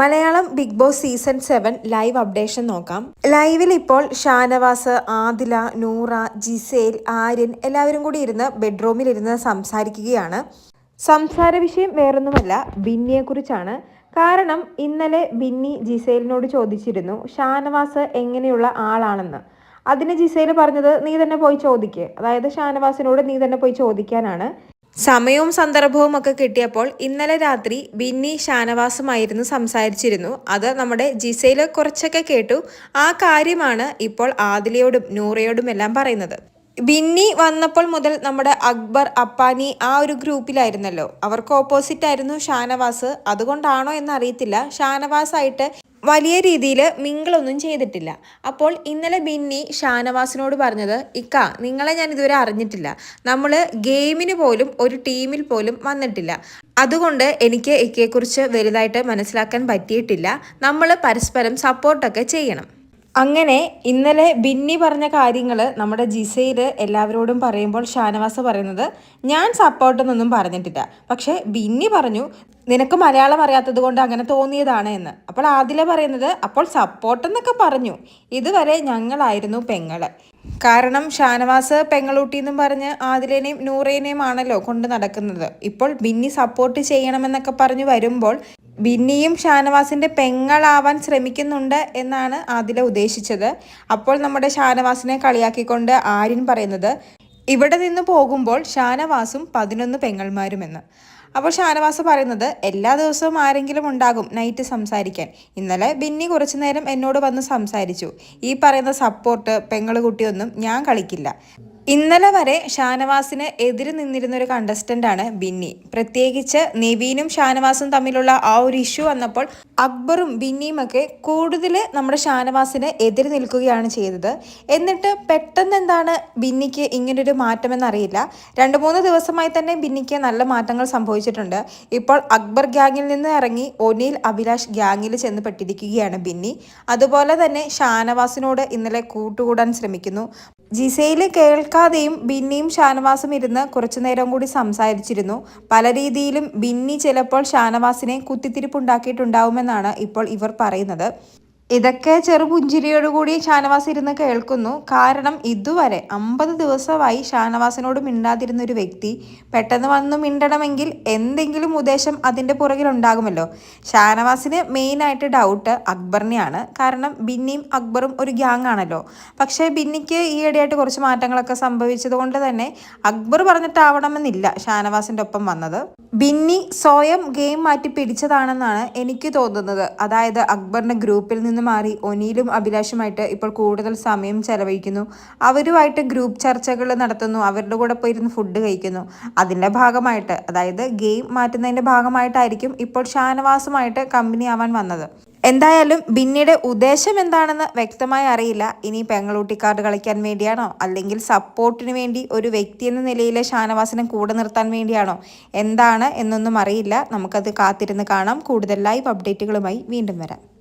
Malayalam Bigg Boss season seven live updation നോക്കാം. ലൈവിൽ ഇപ്പോൾ ഷാനവാസ് ആദില നൂറ ജിസേൽ ആര്യൻ എല്ലാവരും കൂടി ഇരുന്ന് ബെഡ്റൂമിൽ ഇരുന്ന് സംസാരിക്കുകയാണ്. സംസാര വിഷയം വേറൊന്നുമല്ല ബിന്നിയെക്കുറിച്ചാണ് കാരണം ഇന്നലെ ബിന്നി ജിസേലിനോട് ചോദിച്ചിരുന്നു ഷാനവാസ് എങ്ങനെയുള്ള ആളാണെന്ന്? അതിന് ജിസേൽ പറഞ്ഞത് നീ തന്നെ പോയി ചോദിക്ക്. അതായത് ഷാനവാസിനോട് നീ തന്നെ പോയി ചോദിക്കാനാണ്. സമയവും സന്ദർഭവും ഒക്കെ കിട്ടിയപ്പോൾ ഇന്നലെ രാത്രി ബിന്നി ഷാനവാസുമായിരുന്നു സംസാരിച്ചിരുന്നു. അത് നമ്മുടെ ജിസയിൽ കുറച്ചൊക്കെ കേട്ടു. ആ കാര്യമാണ് ഇപ്പോൾ ആദിലയോടും നൂറയോടും എല്ലാം പറയുന്നത്. ബിന്നി വന്നപ്പോൾ മുതൽ നമ്മുടെ അക്ബർ അപ്പാനി ആ ഒരു ഗ്രൂപ്പിലായിരുന്നല്ലോ. അവർക്ക് ഓപ്പോസിറ്റ് ആയിരുന്നു ഷാനവാസ്. അതുകൊണ്ടാണോ എന്നറിയത്തില്ല. ഷാനവാസായിട്ട് വലിയ രീതിയിൽ മിങ്കിളൊന്നും ചെയ്തിട്ടില്ല. അപ്പോൾ ഇന്നലെ ബിന്നി ഷാനവാസിനോട് പറഞ്ഞത് ഇക്ക നിങ്ങളെ ഞാൻ ഇതുവരെ അറിഞ്ഞിട്ടില്ല. നമ്മൾ ഗെയിമിന് പോലും ഒരു ടീമിൽ പോലും വന്നിട്ടില്ല. അതുകൊണ്ട് എനിക്ക് ഇക്കയെക്കുറിച്ച് വലുതായിട്ട് മനസ്സിലാക്കാൻ പറ്റിയിട്ടില്ല. നമ്മൾ പരസ്പരം സപ്പോർട്ടൊക്കെ ചെയ്യണം. അങ്ങനെ ഇന്നലെ ബിന്നി പറഞ്ഞ കാര്യങ്ങൾ നമ്മുടെ ജിസയിൽ എല്ലാവരോടും പറയുമ്പോൾ ഷാനവാസ് പറയുന്നത് ഞാൻ സപ്പോർട്ടെന്നൊന്നും പറഞ്ഞിട്ടില്ല. പക്ഷേ ബിന്നി പറഞ്ഞു നിനക്ക് മലയാളം അറിയാത്തത് കൊണ്ട് അങ്ങനെ തോന്നിയതാണ് എന്ന്. അപ്പോൾ ആദില പറയുന്നത് അപ്പോൾ സപ്പോർട്ടെന്നൊക്കെ പറഞ്ഞു. ഇതുവരെ ഞങ്ങളായിരുന്നു പെങ്ങൾ. കാരണം ഷാനവാസ് പെങ്ങളൂട്ടി എന്നും പറഞ്ഞ് ആദിലേനെയും നൂറേനെയും ആണല്ലോ കൊണ്ട് നടക്കുന്നത്. ഇപ്പോൾ ബിന്നി സപ്പോർട്ട് ചെയ്യണമെന്നൊക്കെ പറഞ്ഞു വരുമ്പോൾ ബിന്നിയും ഷാനവാസിന്റെ പെങ്ങളാവാൻ ശ്രമിക്കുന്നുണ്ട് എന്നാണ് ആദില ഉദ്ദേശിച്ചത്. അപ്പോൾ നമ്മുടെ ഷാനവാസിനെ കളിയാക്കിക്കൊണ്ട് ആര്യൻ പറയുന്നത് ഇവിടെ നിന്ന് പോകുമ്പോൾ ഷാനവാസും പതിനൊന്ന് പെങ്ങൾമാരുമെന്ന് അപ്പോൾ ഷാനവാസ് പറയുന്നത് എല്ലാ ദിവസവും ആരെങ്കിലും ഉണ്ടാകും നൈറ്റ് സംസാരിക്കാൻ. ഇന്നലെ ബിന്നി കുറച്ചു നേരം എന്നോട് വന്ന് സംസാരിച്ചു. ഈ പറയുന്ന സപ്പോർട്ട് പെങ്ങൾ കുട്ടിയൊന്നും ഞാൻ കളിക്കില്ല. ഇന്നലെ വരെ ഷാനവാസിന് എതിര് നിന്നിരുന്ന ഒരു കണ്ടസ്റ്റന്റ് ആണ് ബിന്നി. പ്രത്യേകിച്ച് നിവീനും ഷാനവാസും തമ്മിലുള്ള ആ ഒരു ഇഷ്യൂ വന്നപ്പോൾ അക്ബറും ബിന്നിയും ഒക്കെ കൂടുതൽ നമ്മുടെ ഷാനവാസിന് എതിര് നിൽക്കുകയാണ് ചെയ്തത്. എന്നിട്ട് പെട്ടെന്ന് എന്താണ് ബിന്നിക്ക് ഇങ്ങനൊരു മാറ്റമെന്നറിയില്ല രണ്ട് മൂന്ന് ദിവസമായി തന്നെ ബിന്നിക്ക് നല്ല മാറ്റങ്ങൾ സംഭവിച്ചിട്ടുണ്ട്. ഇപ്പോൾ അക്ബർ ഗ്യാങ്ങിൽ നിന്ന് ഇറങ്ങി ഒനിൽ അഭിലാഷ് ഗ്യാങ്ങിൽ ചെന്ന് പെട്ടിരിക്കുകയാണ് ബിന്നി. അതുപോലെ തന്നെ ഷാനവാസിനോട് ഇന്നലെ കൂട്ടുകൂടാൻ ശ്രമിക്കുന്നു. ജിസയിൽ കേൾക്കാതെയും ബിന്നിയും ഷാനവാസും ഇരുന്ന് കുറച്ചു നേരം കൂടി സംസാരിച്ചിരുന്നു. പല രീതിയിലും ബിന്നി ചിലപ്പോൾ ഷാനവാസിനെ കുത്തിത്തിരിപ്പുണ്ടാക്കിയിട്ടുണ്ടാവുമെന്നാണ് ഇപ്പോൾ ഇവർ പറയുന്നത്. ഇതൊക്കെ ചെറുപുഞ്ചിരിയോടുകൂടി ഷാനവാസ് ഇരുന്ന് കേൾക്കുന്നു. കാരണം ഇതുവരെ അമ്പത് ദിവസമായി ഷാനവാസിനോട് മിണ്ടാതിരുന്ന ഒരു വ്യക്തി പെട്ടെന്ന് വന്ന് മിണ്ടണമെങ്കിൽ എന്തെങ്കിലും ഉദ്ദേശം അതിന്റെ പുറകിൽ ഉണ്ടാകുമല്ലോ. ഷാനവാസിന് മെയിനായിട്ട് ഡൗട്ട് അക്ബറിനെയാണ്. കാരണം ബിന്നിയും അക്ബറും ഒരു ഗ്യാങ് ആണല്ലോ. പക്ഷേ ബിന്നിക്ക് ഈയിടെയായിട്ട് കുറച്ച് മാറ്റങ്ങളൊക്കെ സംഭവിച്ചത് കൊണ്ട് തന്നെ അക്ബർ പറഞ്ഞിട്ടാവണമെന്നില്ല ഷാനവാസിന്റെ ഒപ്പം വന്നത്. ബിന്നി സ്വയം ഗെയിം മാറ്റി പിടിച്ചതാണെന്നാണ് എനിക്ക് തോന്നുന്നത്. അതായത് അക്ബറിന്റെ ഗ്രൂപ്പിൽ നിന്ന് മാറി ഒനിയിലും അഭിലാഷുമായിട്ട് ഇപ്പോൾ കൂടുതൽ സമയം ചെലവഴിക്കുന്നു. അവരുമായിട്ട് ഗ്രൂപ്പ് ചർച്ചകൾ നടത്തുന്നു. അവരുടെ കൂടെ പോയിരുന്ന് ഫുഡ് കഴിക്കുന്നു. അതിന്റെ ഭാഗമായിട്ട് അതായത് ഗെയിം മാറ്റുന്നതിന്റെ ഭാഗമായിട്ടായിരിക്കും ഇപ്പോൾ ഷാനവാസുമായിട്ട് കമ്പനി ആവാൻ വന്നത്. എന്തായാലും ബിന്നിയുടെ ഉദ്ദേശം എന്താണെന്ന് വ്യക്തമായി അറിയില്ല. ഇനി പെങ്ങളൂട്ടി കാർഡ് കളിക്കാൻ വേണ്ടിയാണോ? അല്ലെങ്കിൽ സപ്പോർട്ടിന് വേണ്ടി ഒരു വ്യക്തി എന്ന നിലയിലെ ഷാനവാസിനെ കൂടെ നിർത്താൻ വേണ്ടിയാണോ? എന്താണ് എന്നൊന്നും അറിയില്ല. നമുക്കത് കാത്തിരുന്ന് കാണാം. കൂടുതൽ ലൈവ് അപ്ഡേറ്റുകളുമായി വീണ്ടും വരാം.